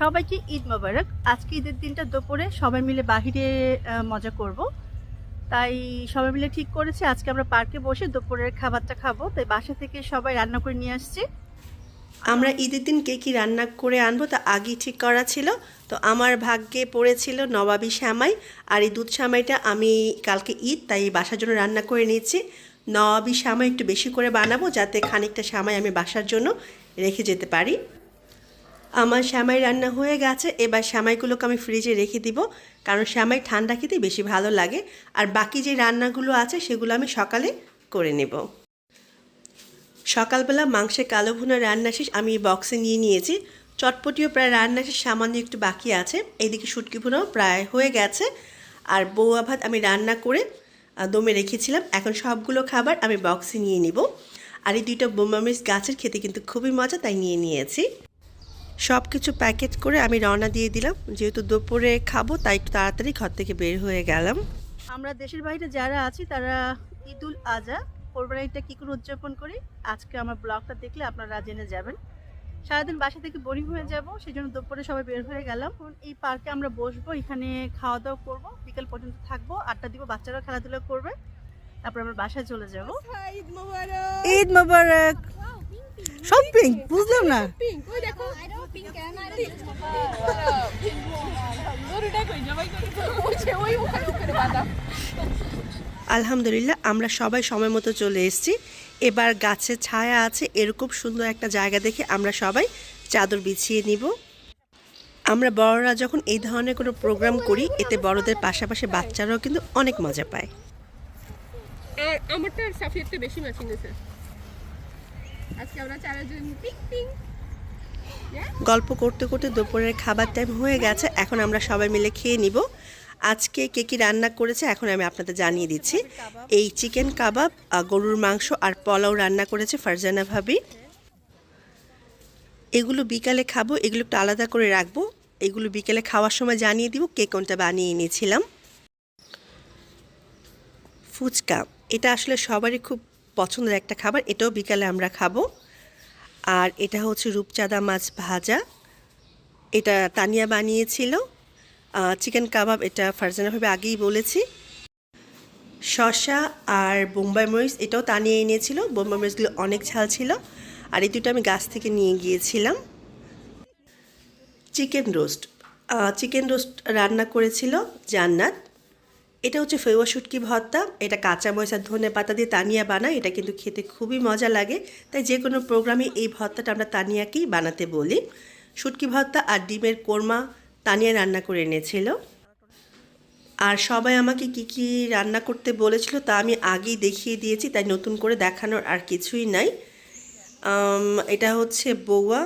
সবাইকে ঈদ মোবারক, আজকে ঈদের দিনটা দুপুরে সবাই মিলে বাহিরে মজা করব। তাই সবাই মিলে ঠিক করেছে, আজকে আমরা পার্কে বসে দুপুরের খাবারটা খাব। তাই বাসা থেকে সবাই রান্না করে নিয়ে আসছি। আমরা ঈদের দিন কে কী রান্না করে আনব তা আগেই ঠিক করা ছিল। তো আমার ভাগ্যে পড়েছিল নবাবী শ্যামাই, আর এই দুধ শ্যামাইটা আমি কালকে ঈদ, তাই বাসার জন্য রান্না করে নিয়েছি। নবাবী শ্যামাই একটু বেশি করে বানাবো, যাতে খানিকটা শ্যামাই আমি বাসার জন্য রেখে যেতে পারি। আমার শ্যামাই রান্না হয়ে গেছে, এবার শ্যামাইগুলোকে আমি ফ্রিজে রেখে দিব, কারণ শ্যামাই ঠান্ডা খেতে বেশি ভালো লাগে। আর বাকি যে রান্নাগুলো আছে, সেগুলো আমি সকালে করে নেব। সকালবেলা মাংসের কালো ভুনা রান্না শেষ, আমি বক্সে নিয়ে নিয়েছি। চটপটিও প্রায় রান্না শেষ, সামান্য একটু বাকি আছে। এদিকে শুটকি ভুনাও প্রায় হয়ে গেছে। আর বৌয়া ভাত আমি রান্না করে দমে রেখেছিলাম। এখন সবগুলো খাবার আমি বক্সে নিয়ে নিব। আর এই দুইটা বোমামিস গাছের খেতে কিন্তু খুবই মজা, তাই নিয়ে নিয়েছি। সব কিছু প্যাকেট করে আমি রওনা দিয়ে দিলাম। যেহেতু দুপুরে খাব তাই একটু তাড়াতাড়ি ঘর থেকে বের হয়ে গেলাম। আমরা দেশের বাইরে যারা আছি তারা ঈদুল আজহা কোরবানিটা কী করে উদযাপন করি? আজকে আমার ব্লগটা দেখলে আপনারা জেনে যাবেন। সারাদিন বাসা থেকে বোরিং হয়ে যাব সেই জন্য দুপুরে সবাই বের হয়ে গেলাম। এই পার্কে আমরা বসবো এখানে খাওয়া দাওয়া করব বিকেল পর্যন্ত থাকব আড্ডা দিব বাচ্চারা খেলাধুলা করবে। তারপর আমরা বাসায় চলে যাব। ঈদ মোবারক। ঈদ মোবারক! সব পিঙ্ক বুঝলাম না। আলহামদুলিল্লাহ, আমরা সবাই সময় মতো চলে এসেছি। এবার গাছের ছায়া আছে এরকম সুন্দর একটা জায়গা দেখে আমরা সবাই চাদর বিছিয়ে নিব। আমরা বড়রা যখন এই ধরনের কোনো প্রোগ্রাম করি, এতে বড়দের পাশাপাশি বাচ্চারাও কিন্তু অনেক মজা পায়। আর আমারটা সাফিয়ারটা বেশি ম্যাচিং হয়েছে আমরা গল্প করতে করতে দুপুরের খাবার টাইম হয়ে গেছে, এখন আমরা সবাই মিলে খেয়ে নিব। আজকে কে কী রান্না করেছে এখন আমি আপনাদের জানিয়ে দিচ্ছি। এই চিকেন কাবাব গরুর মাংস আর পোলাও রান্না করেছে ফারজানা ভাবি। এগুলো বিকালে খাব, এগুলো একটু আলাদা করে রাখব। এগুলো বিকেলে খাওয়ার সময় জানিয়ে দিব কে কোনটা বানিয়ে এনেছিলাম। ফুচকা, এটা আসলে সবারই খুব পছন্দের একটা খাবার, এটাও বিকালে আমরা খাব। আর এটা হচ্ছে রূপচাঁদা মাছ ভাজা। এটা তানিয়া বানিয়েছিল। চিকেন কাবাব এটা ফারজানাভাবে আগেই বলেছি। শসা আর বোম্বাই মরিচ, এটাও তানিয়ে এনেছিল। বোম্বাই মরিচগুলো অনেক ঝাল ছিল। আর এই দুটো আমি গাছ থেকে নিয়ে গিয়েছিলাম। Chicken roast. চিকেন রোস্ট রান্না করেছিল জান্নাত। এটা হচ্ছে ফেওয়া শুটকি ভর্তা, এটা কাঁচা ময়সা ধনে পাতা দিয়ে তানিয়া বানায়, এটা কিন্তু খেতে খুবই মজা লাগে। তাই যে কোনো প্রোগ্রামে এই ভর্তাটা আমরা তানিয়াকেই বানাতে বলি। শুটকি ভর্তা আর ডিমের কোরমা তানিয়া রান্না করে এনেছিল। আর সবাই আমাকে কি কি রান্না করতে বলেছিল তা আমি আগেই দেখিয়ে দিয়েছি, তাই নতুন করে দেখানোর আর কিছুই নাই। এটা হচ্ছে বৌয়া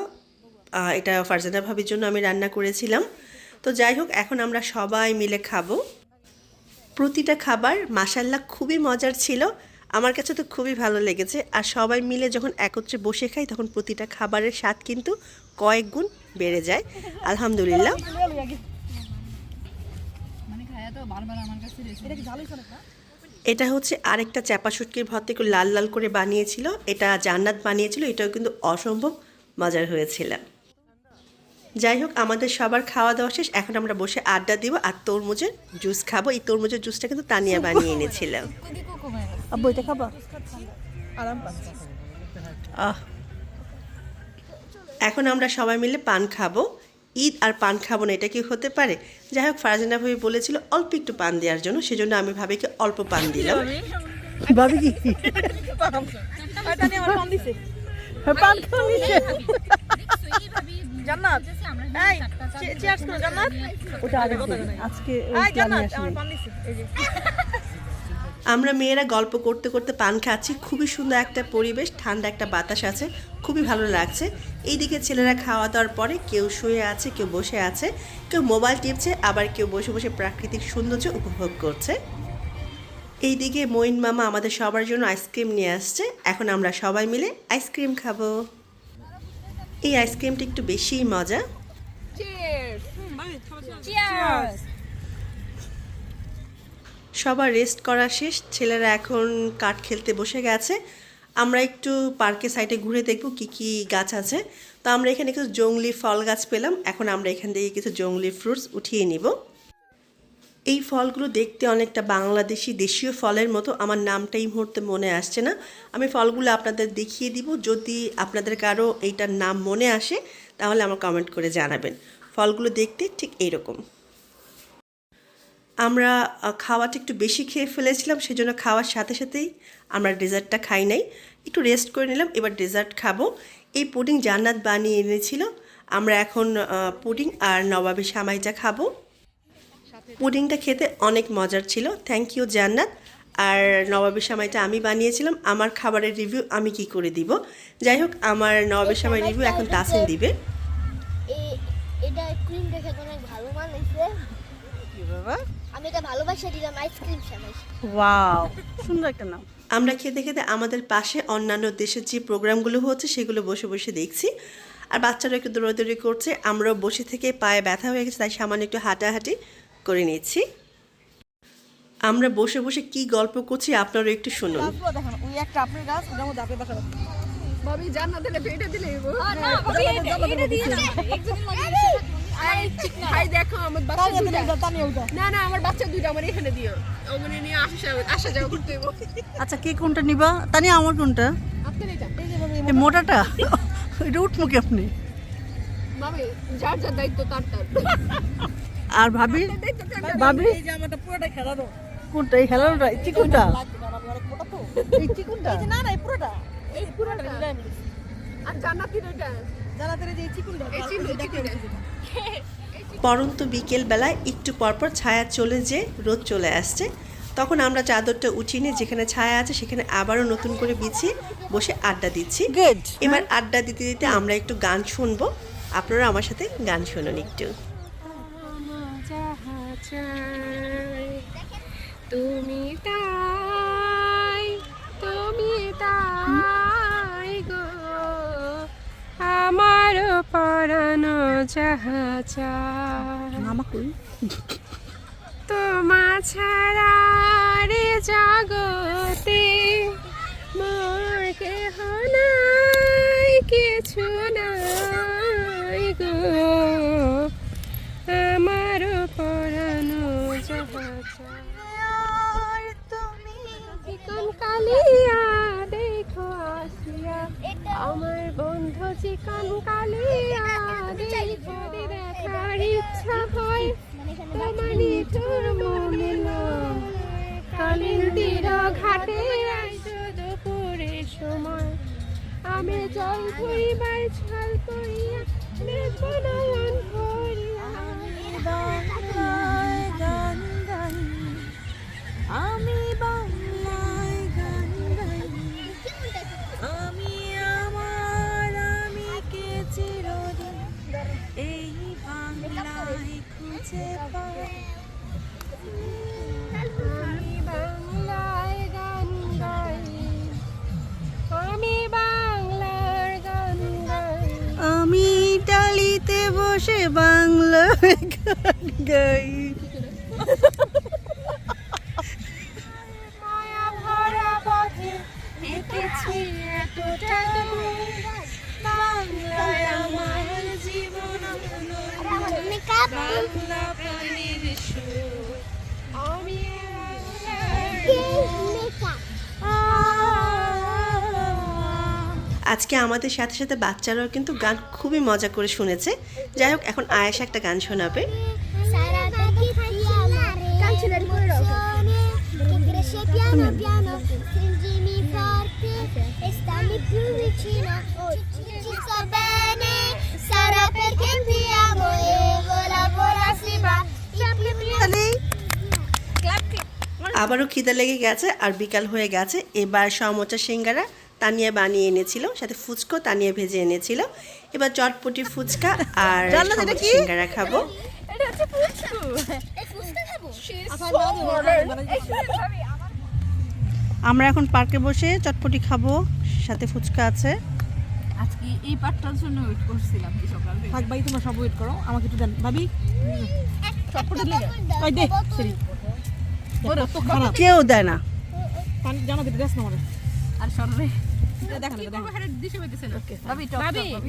এটা ফারজানা ভাবির জন্য আমি রান্না করেছিলাম। তো যাই হোক, এখন আমরা সবাই মিলে খাব। প্রতিটা খাবার মাসাল্লাহ খুবই মজার ছিল। আমার কাছে তো খুবই ভালো লেগেছে। আর সবাই মিলে যখন একত্রে বসে খাই, তখন প্রতিটা খাবারের স্বাদ কিন্তু কয়েক গুণ বেড়ে যায়। আলহামদুলিল্লাহ। এটা হচ্ছে আরেকটা চাপা শুটকির ভর্তি লাল লাল করে বানিয়েছিল। এটা জান্নাত বানিয়েছিল। এটাও কিন্তু অসম্ভব মজার হয়েছিল। যাই হোক আমাদের সবার খাওয়া দাওয়া শেষ। এখন আমরা বসে আড্ডা দিব আর তরমুজের জুস খাব। এই তরমুজের জুসটা কিন্তু তানিয়া বানিয়ে এনেছিল আব্বু এটা আরাম আহ। এখন আমরা সবাই মিলে পান খাব। ঈদ আর পান খাব না এটা কি হতে পারে? যাই হোক ফারাজানা ভাবি বলেছিল অল্প একটু পান দেওয়ার জন্য সেজন্য আমি ভাবিকে অল্প পান দিলাম। ভাবি? কি? পান খাওয়া জান্নাত? এই চেয়ার্স করো জান্নাত? ওটা আগে আজকে আমরা মেয়েরা গল্প করতে করতে পান খাচ্ছি। খুবই সুন্দর একটা পরিবেশ ঠান্ডা একটা বাতাস আছে খুবই ভালো লাগছে। এইদিকে ছেলেরা খাওয়া দাওয়ার পরে কেউ শুয়ে আছে কেউ বসে আছে কেউ মোবাইল টিপছে আবার কেউ বসে বসে প্রাকৃতিক সৌন্দর্য উপভোগ করছে। এইদিকে মঈন মামা আমাদের সবার জন্য আইসক্রিম নিয়ে আসছে। এখন আমরা সবাই মিলে আইসক্রিম খাব। এই আইসক্রিমটি একটু বেশিই মজা। সবার রেস্ট করা শেষ ছেলেরা এখন কাঠ খেলতে বসে গেছে। আমরা একটু পার্কের সাইডে ঘুরে দেখব কি কি গাছ আছে। তো আমরা এখানে কিছু জংলি ফল গাছ পেলাম এখন আমরা এখান থেকে কিছু জংলি ফ্রুটস উঠিয়ে নিব। এই ফলগুলো দেখতে অনেকটা বাংলাদেশি, দেশীয় ফলের মতো। আমার নামটা এই মুহূর্তে মনে আসছে না। আমি ফলগুলো আপনাদের দেখিয়ে দিব। যদি আপনাদের কারও এইটার নাম মনে আসে, তাহলে আমার কমেন্ট করে জানাবেন। ফলগুলো দেখতে ঠিক এইরকম আমরা খাওয়াটা একটু বেশি খেয়ে ফেলেছিলাম, সেজন্য খাওয়ার সাথে সাথেই আমরা ডেজার্টটা খাই নাই। একটু রেস্ট করে নিলাম, এবার ডেজার্ট খাব। এই পুডিং জান্নাত বানিয়ে এনেছিল। আমরা এখন পুডিং আর নবাবী সামাইটা খাব। পুডিংটা খেতে অনেক মজার ছিল। থ্যাংক ইউ জান্নাত। আর নবাবের সময়টা আমি বানিয়েছিলাম। আমার খাবারের রিভিউ আমি কি করে দিব? যাই হোক আমার নবাবের সময় রিভিউ এখন তাসিন দিবে। এ- এটা ক্রিম দেখে অনেক ভালো মানাইছে কি বাবা? আমি এটা ভালোবাসা দিলাম আইসক্রিম সামাই ওয়াও সুন্দর একটা নাম। আমরা খেতে খেতে আমাদের পাশে অন্যান্য দেশের যে প্রোগ্রামগুলো হচ্ছে সেগুলো বসে বসে দেখছি। আর বাচ্চারা একটু দৌড়াদৌড়ি করছে আমরাও বসে থেকে পায়ে ব্যথা হয়ে গেছে তাই সামান্য একটু হাঁটাহাঁটি করে নিচ্ছি আমরা বসে বসে কি গল্প করছি আপনারা একটু শুনুন। দেখেন ওই একটা আপনার গাছ ওটার মধ্যে আপনি বাসা ভাবি জান্নাত দিলে পেটে দিলে এগো। ভাই দেখো আমার বাচ্চা দুইটা। না না আমার বাচ্চা দুইটা আমার এখানে দিও। ওখানে নিয়ে আসা আসা যাওয়া করতে হইব আচ্ছা কে কোনটা নিবা? তানি আমার কোনটা? আপনার এটা এই মোটাটা। এটা উঠবো কি আপনি যার যার দায়িত্ব তার তার। আর ভাবি। ভাবি? কোনটা? এই হেলানোটা এই চিকুনটা? লাগবে না আমি অনেক মোটা তো এই চিকুনটা না না এই পুরোটা। এই পুরোটা আর জান্নাতির ওইটা। জানাতে যে চিকুনটা এই চিকুনটা। পরন্ত বিকেলবেলায় একটু পরপর ছায়া চলে যে রোদ চলে আসছে। তখন আমরা চাদরটা উঠিয়ে নিয়ে যেখানে ছায়া আছে সেখানে আবারও নতুন করে বিছিয়ে বসে আড্ডা দিচ্ছি। এবার আড্ডা দিতে দিতে আমরা একটু গান শুনব। আপনারা আমার সাথে গান শুনুন একটু। চাই। তুমি তাই তুমি তাই গো। আমার পরানো যাহা চাই। তোমা ছাড়া রে জগতে মোর কেহ নাই কিছু চিকন কালিয়া দেখার ইচ্ছা হয় তোমার নিঠুর কালির তীর ঘাটে দুপুরের সময়। আমি জল করিবার ছল করিয়া নেব নয়ন ভরিয়া বসে বাংলা গান গাই বাংলায় আমার জীবন আজকে আমাদের সাথে সাথে বাচ্চারাও কিন্তু গান খুবই মজা করে শুনেছে। যাই হোক এখন আয়েশা একটা গান শোনাবে। আবারও খিদে লেগে গেছে আর বিকাল হয়ে গেছে। এবার সমচা সিঙ্গারা তানিয়া বানিয়ে এনেছিল সাথে ফুচকো তানিয়া ভেজে এনেছিল। এবার চটপটি ফুচকা আর সিঙ্গারা খাব। আমরা এখন পার্কে বসে চটপটি খাব সাথে ফুচকা আছে। আজকে এই পার্টটার জন্য ওয়েট করছিলাম সকাল থেকে। ভাই তোমরা সব ওয়েট করো আমাকে একটু দেন। ভাবি চটপটি দে। সরি। কেউ দেয় না। পানি জানা দিতে দেস না আর সরবে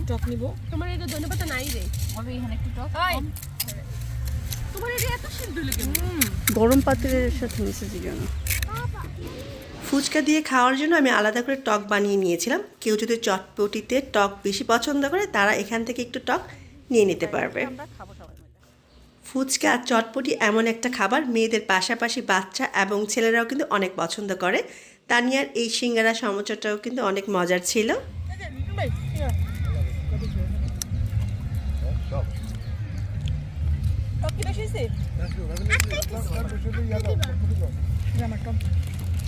টক নিব। তোমার এটা ধন্যবাদ নাই রে। ভাবি এখানে একটু টক তোমার এটা এত সিদ্ধ লেগে। গরম পাত্রের সাথে মিশে কেন? ফুচকা দিয়ে খাওয়ার জন্য আমি আলাদা করে টক বানিয়ে নিয়েছিলাম। কেউ যদি চটপটিতে টক বেশি পছন্দ করে তারা এখান থেকে একটু টক নিয়ে নিতে পারবে। ফুচকা আর চটপটি এমন একটা খাবার মেয়েদের পাশাপাশি বাচ্চা এবং ছেলেরাও কিন্তু অনেক পছন্দ করে। তানিয়ার এই সিঙ্গারা সমোচাটাও কিন্তু অনেক মজার ছিল।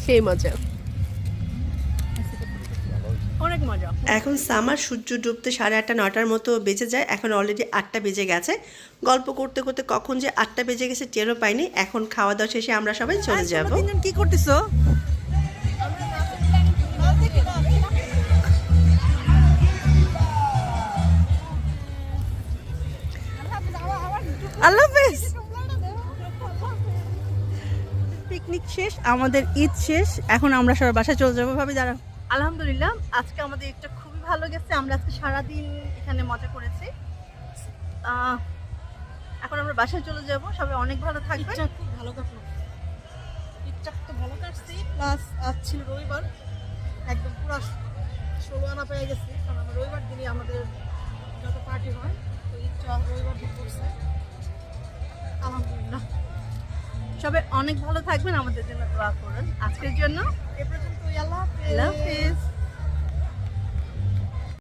সেই মজা। অনেক মজা। এখন সামার সূর্য ডুবতে সাড়ে আটটা নটার মতো বেজে যায়। এখন অলরেডি আটটা বেজে গেছে। গল্প করতে করতে কখন যে আটটা বেজে গেছে টেরও পাইনি। এখন খাওয়া দাওয়া শেষে আমরা সবাই চলে যাব। কি করতেছো? আল্লাহ হাফেজ পিকনিক শেষ আমাদের ঈদ শেষ এখন আমরা সবাই বাসায় চলে যাব। ভাবি দাঁড়া আলহামদুলিল্লাহ আজকে আমাদের ঈদটা খুবই ভালো গেছে আমরা আজকে সারাদিন এখানে মজা করেছি। এখন আমরা বাসায় চলে যাব সবাই অনেক ভালো থাকবে ঈদটা খুব ভালো কাটলো। ঈদটা তো ভালো কাটছি প্লাস আজ ছিল রবিবার একদম পুরো ষোলো আনা পেয়ে গেছি কারণ আমরা রবিবার দিনই আমাদের যত পার্টি হয় তো ঈদটা রবিবার দিন করছে। আলহামদুলিল্লাহ। সবাই অনেক ভালো থাকবেন আমাদের জন্য দোয়া করুন। আজকের জন্য এ পর্যন্ত আল্লাহ হাফেজ।